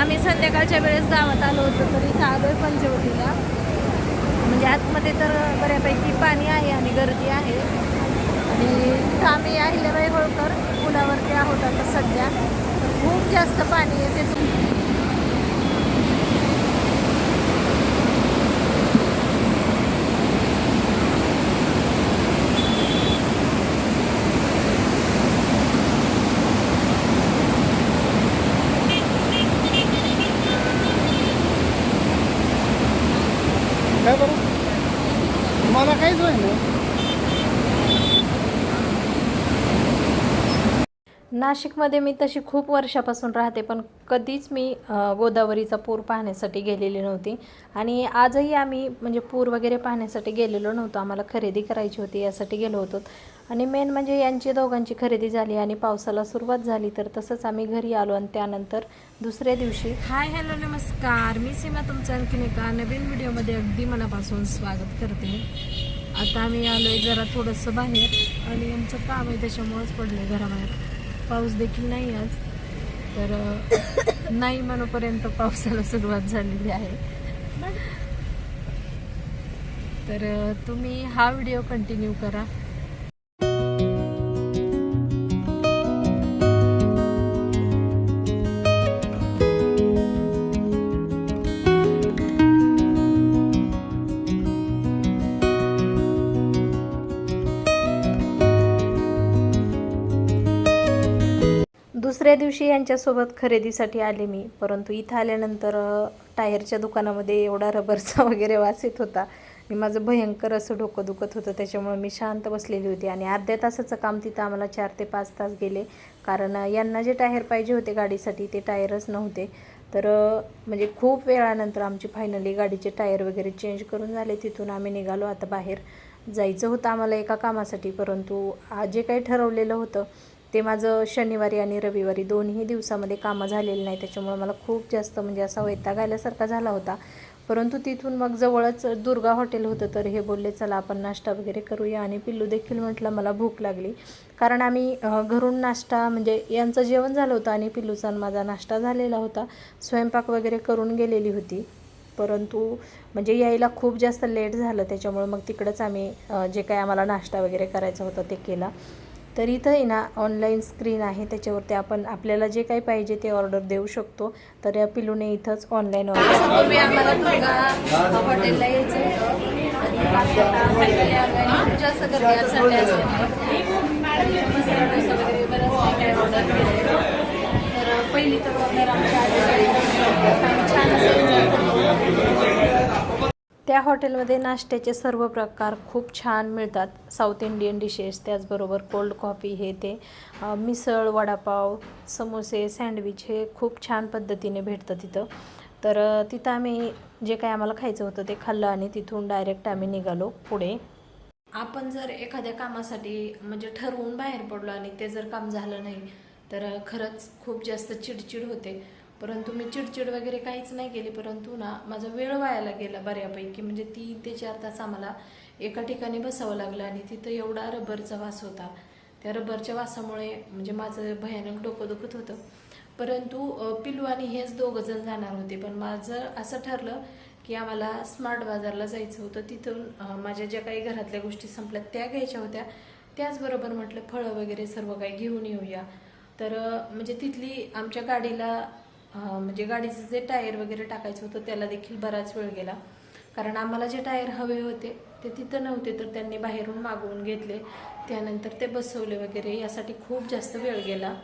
आम्ही संध्याकाळच्या वेळेस गावात आलो होतो तर इथं आलो आहे पंचवटीला. म्हणजे आतमध्ये तर बऱ्यापैकी पाणी आहे आणि गर्दी आहे. आणि इथं आम्ही अहिल्याबाई होळकर. पुलावरती आहोत आता सध्या. खूप जास्त पाणी आहे काय बरं मला काहीच होय नाशिकमध्ये मी तशी खूप वर्षापासून राहते पण कधीच मी गोदावरीचा पूर पाहण्यासाठी गेलेली नव्हती. आणि आजही आम्ही म्हणजे पूर वगैरे पाहण्यासाठी गेलेलो नव्हतो. आम्हाला खरेदी करायची होती यासाठी गेलो होतो. आणि मेन म्हणजे यांची दोघांची खरेदी झाली आणि पावसाला सुरुवात झाली तर तसंच आम्ही घरी आलो आणि त्यानंतर दुसऱ्या दिवशी हाय हॅलो नमस्कार. मी सीमा तुमचं आणखीन एका नवीन व्हिडिओमध्ये अगदी मनापासून स्वागत करते. आता आम्ही आलो आहे जरा थोडंसं बाहेर आणि आमचं काम आहे त्याच्यामुळंच पडलं घराबाहेर. पाऊस देखील नाही आज. तर नाही म्हणूपर्यंत पावसाला सुरुवात झालेली आहे. तर तुम्ही हा व्हिडिओ कंटिन्यू करा. दुसऱ्या दिवशी यांच्यासोबत खरेदीसाठी आले मी. परंतु इथं आल्यानंतर टायरच्या दुकानामध्ये एवढा रबरचा वगैरे वास येत होता. आणि माझं भयंकर असं डोकं दुखत होतं. त्याच्यामुळे मी शांत बसलेली होती आणि अर्ध्या तासाचं काम तिथं आम्हाला चार ते पाच तास गेले. कारण यांना जे टायर पाहिजे होते गाडीसाठी ते टायरच नव्हते. तर म्हणजे खूप वेळानंतर आमची फायनली गाडीचे टायर वगैरे चेंज करून झाले. तिथून आम्ही निघालो. आता बाहेर जायचं होतं आम्हाला एका कामासाठी. परंतु जे काही ठरवलेलं होतं ते माझं शनिवारी आणि रविवारी दोन्ही दिवसामध्ये कामं झालेली नाही त्याच्यामुळे मला खूप जास्त म्हणजे असा वैताग आल्यासारखा झाला होता. परंतु तिथून मग जवळच दुर्गा हॉटेल होतं तर हे बोलले चला आपण नाश्ता वगैरे करूया. आणि पिल्लू देखील म्हटलं मला भूक लागली. कारण आम्ही घरून नाश्ता म्हणजे यांचं जेवण झालं होतं आणि पिल्लूचा आणि माझा नाश्ता झालेला होता. स्वयंपाक वगैरे करून गेलेली होती. परंतु म्हणजे यायला खूप जास्त लेट झालं त्याच्यामुळं मग तिकडंच आम्ही जे काय आम्हाला नाश्ता वगैरे करायचा होता ते केला. तर इथं आहे ना ऑनलाईन स्क्रीन आहे. त्याच्यावरती आपण आपल्याला जे काही पाहिजे ते ऑर्डर देऊ शकतो. तर या पिलूने इथंच ऑनलाईन ऑर्डर तुम्ही आम्हाला त्या हॉटेलमध्ये नाश्त्याचे सर्व प्रकार खूप छान मिळतात. साऊथ इंडियन डिशेस त्याचबरोबर कोल्ड कॉफी हे ते मिसळ वडापाव समोसे सँडविच हे खूप छान पद्धतीने भेटतं तिथं. तर तिथं आम्ही जे काही आम्हाला खायचं होतं ते खाल्लं आणि तिथून डायरेक्ट आम्ही निघालो पुढे. आपण जर एखाद्या कामासाठी म्हणजे ठरवून बाहेर पडलो आणि ते जर काम झालं नाही तर खरंच खूप जास्त चिडचिड होते. परंतु मी चिडचिड वगैरे काहीच नाही केली परंतु ना माझा वेळ वायाला गेला बऱ्यापैकी. म्हणजे तीन ते चार तास आम्हाला एका ठिकाणी बसावं लागलं आणि तिथं एवढा रबरचा वास होता. त्या रबरच्या वासामुळे म्हणजे माझं भयानक डोकं दुखत होतं. परंतु पिलू आणि हेच दोघं जण जाणार होते. पण माझं असं ठरलं की आम्हाला स्मार्ट बाजारला जायचं होतं. तिथून माझ्या ज्या काही घरातल्या गोष्टी संपल्या त्या घ्यायच्या होत्या. त्याचबरोबर म्हटलं फळं वगैरे सर्व काही घेऊन येऊया. तर म्हणजे तिथली आमच्या गाडीला म्हणजे गाडीचं जे टायर वगैरे टाकायचं होतं त्याला देखील बराच वेळ गेला. कारण आम्हाला जे टायर हवे होते ते तिथं नव्हते तर त्यांनी बाहेरून मागवून घेतले. त्यानंतर ते बसवले वगैरे यासाठी खूप जास्त वेळ गेला.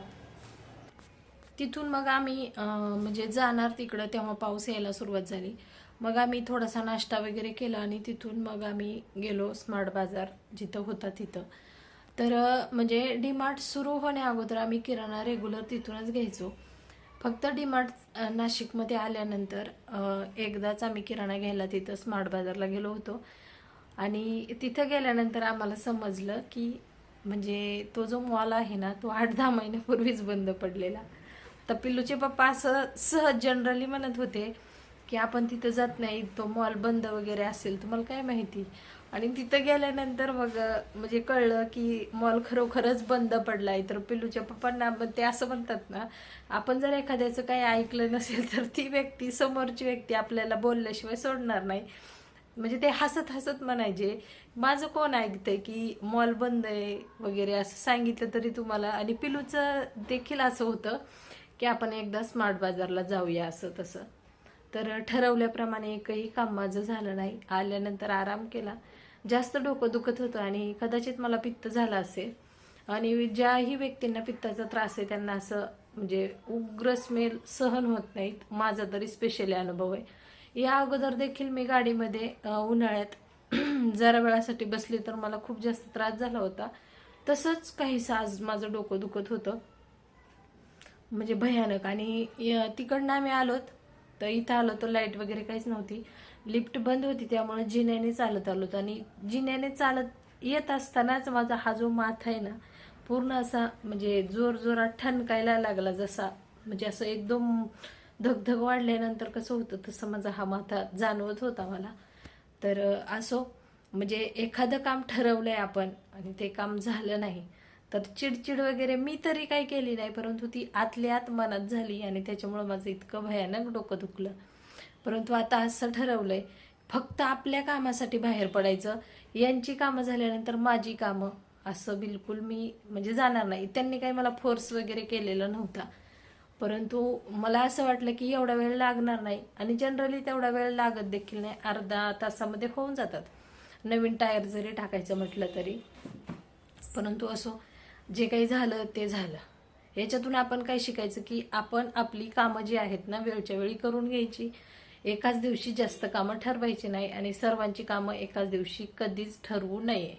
तिथून मग आम्ही म्हणजे जाणार तिकडं तेव्हा पाऊस यायला सुरुवात झाली. मग आम्ही थोडासा नाश्ता वगैरे केला आणि तिथून मग आम्ही गेलो स्मार्ट बाजार जिथं होता तिथं. तर म्हणजे डीमार्ट सुरू होण्या अगोदर आम्ही किराणा रेग्युलर तिथूनच घ्यायचो. फक्त डीमार्ट नाशिकमध्ये आल्यानंतर एकदाच आम्ही किराणा घ्यायला तिथं स्मार्ट बाजारला गेलो होतो. आणि तिथं गेल्यानंतर आम्हाला समजलं की म्हणजे तो जो मॉल आहे ना तो आठ दहा महिन्यापूर्वीच बंद पडलेला. तर पिल्लूचे पप्पा असं सहज जनरली म्हणत होते की आपण तिथं जात नाही तो मॉल बंद वगैरे असेल तुम्हाला काय माहिती? आणि तिथं गेल्यानंतर मग म्हणजे कळलं की मॉल खरोखरच बंद पडलाय. तर पिल्लूच्या पप्पांना ते असं म्हणतात ना आपण जर एखाद्याचं काही ऐकलं नसेल तर ती व्यक्ती समोरची व्यक्ती आपल्याला बोलल्याशिवाय सोडणार नाही. म्हणजे ते हसत हसत म्हणायचे माझं कोण ऐकतंय की मॉल बंद आहे? वगैरे असं सांगितलं तरी तुम्हाला. आणि पिलूचं देखील असं होतं की आपण एकदा स्मार्ट बाजारला जाऊया असं तसं. तर ठरवल्याप्रमाणे एकही काम माझं झालं नाही. आल्यानंतर आराम केला. जास्त डोकं दुखत होतं आणि कदाचित मला पित्त झालं असेल. आणि ज्याही व्यक्तींना पित्ताचा त्रास आहे त्यांना असं म्हणजे उग्र स्मेल सहन होत नाहीत. माझा तरी स्पेशली अनुभव आहे. या अगोदर देखील मी गाडीमध्ये उन्हाळ्यात जरा वेळासाठी बसले तर मला खूप जास्त त्रास झाला होता. तसंच काहीसं आज माझं डोकं दुखत होतं. म्हणजे भयानक. आणि य- तिकडनं आम्ही आलोत. तर इथं आलो तर लाइट वगैरे काहीच नव्हती. लिफ्ट बंद होती त्यामुळे जिन्याने चालत आलोत आणि जिन्याने चालत येत असतानाच माझा हा जो माथा आहे ना पूर्ण असा म्हणजे जोर जोरात ठणकायला लागला जसा म्हणजे असं एकदम धगधग वाढल्यानंतर कसं होतं तसं माझा हा माथा जाणवत होता मला. तर असो म्हणजे एखादं काम ठरवलं आहे आपण आणि ते काम झालं नाही तर चिडचिड वगैरे मी तरी काही केली नाही परंतु ती आतल्या आत मनात झाली आणि त्याच्यामुळं माझं इतकं भयानक डोकं दुखलं. परंतु आता असं ठरवलंय फक्त आपल्या कामासाठी बाहेर पडायचं. यांची कामं झाल्यानंतर माझी कामं असं बिलकुल मी म्हणजे जाणार नाही. त्यांनी काही मला फोर्स वगैरे केलेला नव्हता. परंतु मला असं वाटलं की एवढा वेळ लागणार नाही. आणि जनरली तेवढा वेळ लागत देखील नाही. अर्धा तासामध्ये होऊन जातात. नवीन टायर जरी टाकायचं म्हटलं तरी. परंतु असो जे काही झालं ते झालं. याच्यातून आपण काय शिकायचं की आपण आपली कामं जी आहेत ना वेळच्या वेळी करून घ्यायची. एकाच दिवशी जास्त कामं ठरवायची नाही आणि सर्वांची कामं एकाच दिवशी कधीच ठरवू नये.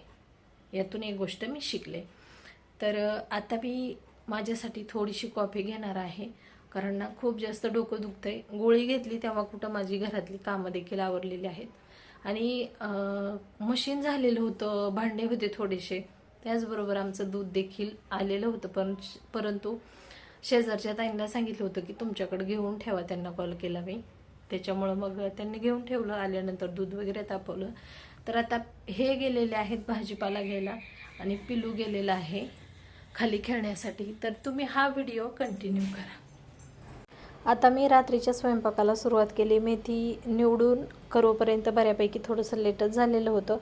यातून एक गोष्ट मी शिकले. तर आता मी माझ्यासाठी थोडीशी कॉफी घेणार आहे. कारण ना खूप जास्त डोकं दुखतंय. गोळी घेतली तेव्हा कुठं माझी घरातली कामं देखील आवरलेली आहेत. आणि मशीन झालेलं होतं भांडे होते थोडेसे. त्याचबरोबर आमचं दूध देखील आलेलं होतं. पण परंतु शेजारच्या ताईंना सांगितलं होतं की तुमच्याकडे घेऊन ठेवा त्यांना कॉल केला मी. त्याच्यामुळं मग त्यांनी घेऊन ठेवलं. आल्यानंतर दूध वगैरे तापवलं. तर आता हे गेलेले आहेत भाजीपाला घ्यायला आणि पिलू गेलेला आहे खाली खेळण्यासाठी. तर तुम्ही हा व्हिडिओ कंटिन्यू करा. आता मी रात्रीच्या स्वयंपाकाला सुरुवात केली. मेथी निवडून करोपर्यंत बऱ्यापैकी थोडंसं लेटच झालेलं होतं.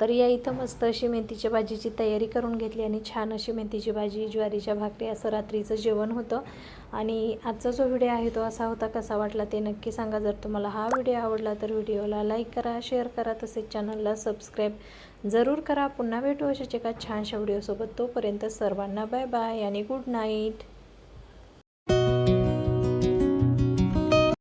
तर या इथं मस्त अशी मेथीच्या भाजीची तयारी करून घेतली आणि छान अशी मेथीची भाजी ज्वारीच्या भाकरी असं रात्रीचं जेवण होतं. आणि आजचा जो व्हिडिओ आहे तो असा होता कसा वाटला ते नक्की सांगा. जर तुम्हाला हा व्हिडिओ आवडला तर व्हिडिओला लाईक करा शेअर करा तसेच चॅनलला सबस्क्राईब जरूर करा. पुन्हा भेटू अशाच एका छानशा व्हिडिओसोबत. तोपर्यंत सर्वांना बाय बाय आणि गुड नाईट.